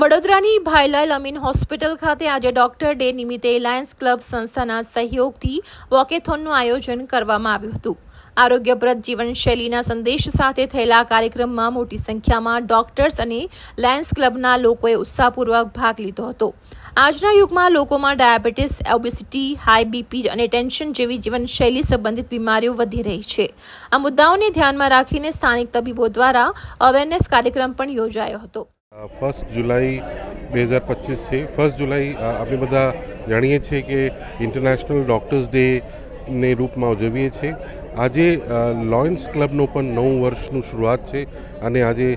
વડોદરાની ભાઈલાલ અમીન હોસ્પિટલ ખાતે આજે ડોક્ટર ડે નિમિત્તે લાયન્સ ક્લબ સંસ્થાના સહયોગથી વોકેથોનનું આયોજન કરવામાં આવ્યું હતું. આરોગ્યપ્રદ જીવનશૈલીના સંદેશ સાથે થયેલા કાર્યક્રમમાં મોટી સંખ્યામાં ડોક્ટર્સ અને લાયન્સ ક્લબના લોકોએ ઉત્સાહપૂર્વક ભાગ લીધો હતો. આજના યુગમાં લોકોમાં ડાયાબિટીસ, ઓબેસિટી, હાઈ બીપી અને ટેન્શન જેવી જીવનશૈલી સંબંધિત બીમારીઓ વધી રહી છે. આ મુદ્દાઓને ધ્યાનમાં રાખીને સ્થાનિક તબીબો દ્વારા અવેરનેસ કાર્યક્રમ પણ યોજાયો હતો. ફર્સ્ટ જુલાઈ બે હજાર પચીસ છે. ફર્સ્ટ જુલાઈ આપણે બધા જાણીએ છીએ કે ઇન્ટરનેશનલ ડૉક્ટર્સ ડે ને રૂપમાં ઉજવીએ છીએ. આજે લોયન્સ ક્લબનો પણ નવું વર્ષનું શરૂઆત છે અને આજે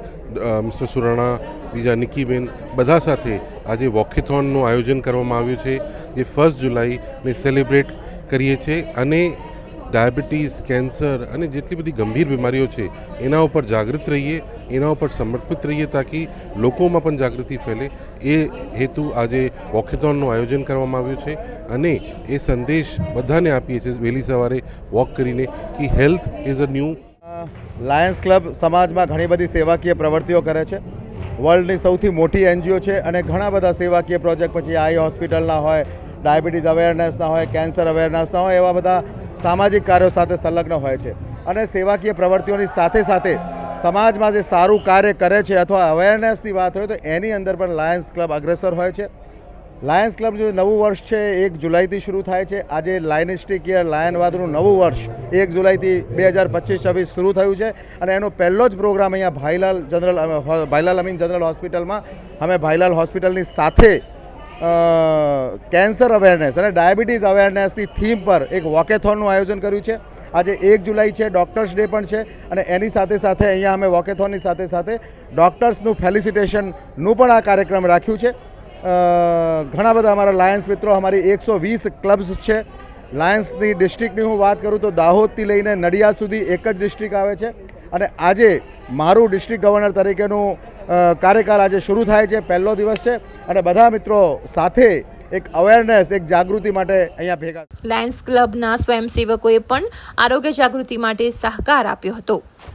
મિસ્ટર સુરાણા બીજા નિકીબેન બધા સાથે આજે વોકેથોનનું આયોજન કરવામાં આવ્યું છે, જે ફર્સ્ટ જુલાઈને સેલિબ્રેટ કરીએ છીએ. અને ડાયાબિટીસ, કેન્સર અને જેટલી બધી ગંભીર બીમારીઓ છે, એના ઉપર જાગૃત રહીએ, એના ઉપર સમર્પિત રહીએ તાકી લોકોમાં પણ જાગૃતિ ફેલે. એ હેતુ આજે વોકેથોનનું આયોજન કરવામાં આવ્યું છે અને એ સંદેશ બધાને આપીએ છીએ વહેલી સવારે વોક કરીને કે health is a new. Lions Club સમાજમાં ઘણી બધી સેવાકીય પ્રવૃત્તિઓ કરે છે. વર્લ્ડની સૌથી મોટી એનજીઓ છે અને ઘણા બધા સેવાકીય પ્રોજેક્ટ, પછી આઈ હોસ્પિટલના હોય, ડાયાબિટીસ અવેરનેસના હોય, કેન્સર અવેરનેસના હોય, એવા બધા સામાજિક કાર્યો સાથે સંલગ્ન હોય છે. અને સેવાકીય પ્રવૃત્તિઓની સાથે સાથે સમાજમાં જે સારું કાર્ય કરે છે અથવા અવેરનેસની વાત હોય તો એની અંદર પણ લાયન્સ ક્લબ અગ્રેસર હોય છે. લાયન્સ ક્લબ જે નવું વર્ષ છે એક જુલાઈથી શરૂ થાય છે. આજે લાયનિસ્ટિક યર લાયનવાદનું નવું વર્ષ એક જુલાઈથી બે હજાર પચીસ છવ્વીસ શરૂ થયું છે. અને એનો પહેલો જ પ્રોગ્રામ અહીંયા ભાઈલાલ જનરલ ભાઈલાલ અમીન જનરલ હોસ્પિટલમાં. અમે ભાઈલાલ હોસ્પિટલની સાથે કેન્સર અવેરનેસ અને ડાયાબિટીસ અવેરનેસની થીમ પર એક વોકેથોનનું આયોજન કર્યું છે. આજે એક જુલાઈ છે ડૉક્ટર્સ ડે પણ છે અને એની સાથે સાથે અહીંયા અમે વોકેથોનની સાથે સાથે ડૉક્ટર્સનું ફેલિસિટેશનનું પણ આ કાર્યક્રમ રાખ્યું છે. ઘણા બધા અમારા લાયન્સ મિત્રો, અમારી એકસો વીસ ક્લબ્સ છે. લાયન્સની ડિસ્ટ્રિક્ટની હું વાત કરું તો દાહોદથી લઈને નડિયાદ સુધી એક જ ડિસ્ટ્રિક્ટ આવે છે. અને આજે મારું ડિસ્ટ્રિક્ટ ગવર્નર તરીકેનું કાર્યકાળ આજે શરૂ થાય છે, પહેલો દિવસ છે અને બધા મિત્રો સાથે એક અવેરનેસ એક જાગૃતિ માટે અહીંયા ભેગા લાયન્સ ક્લબના સ્વયંસેવકોએ પણ આરોગ્ય જાગૃતિ માટે સહકાર આપ્યો હતો.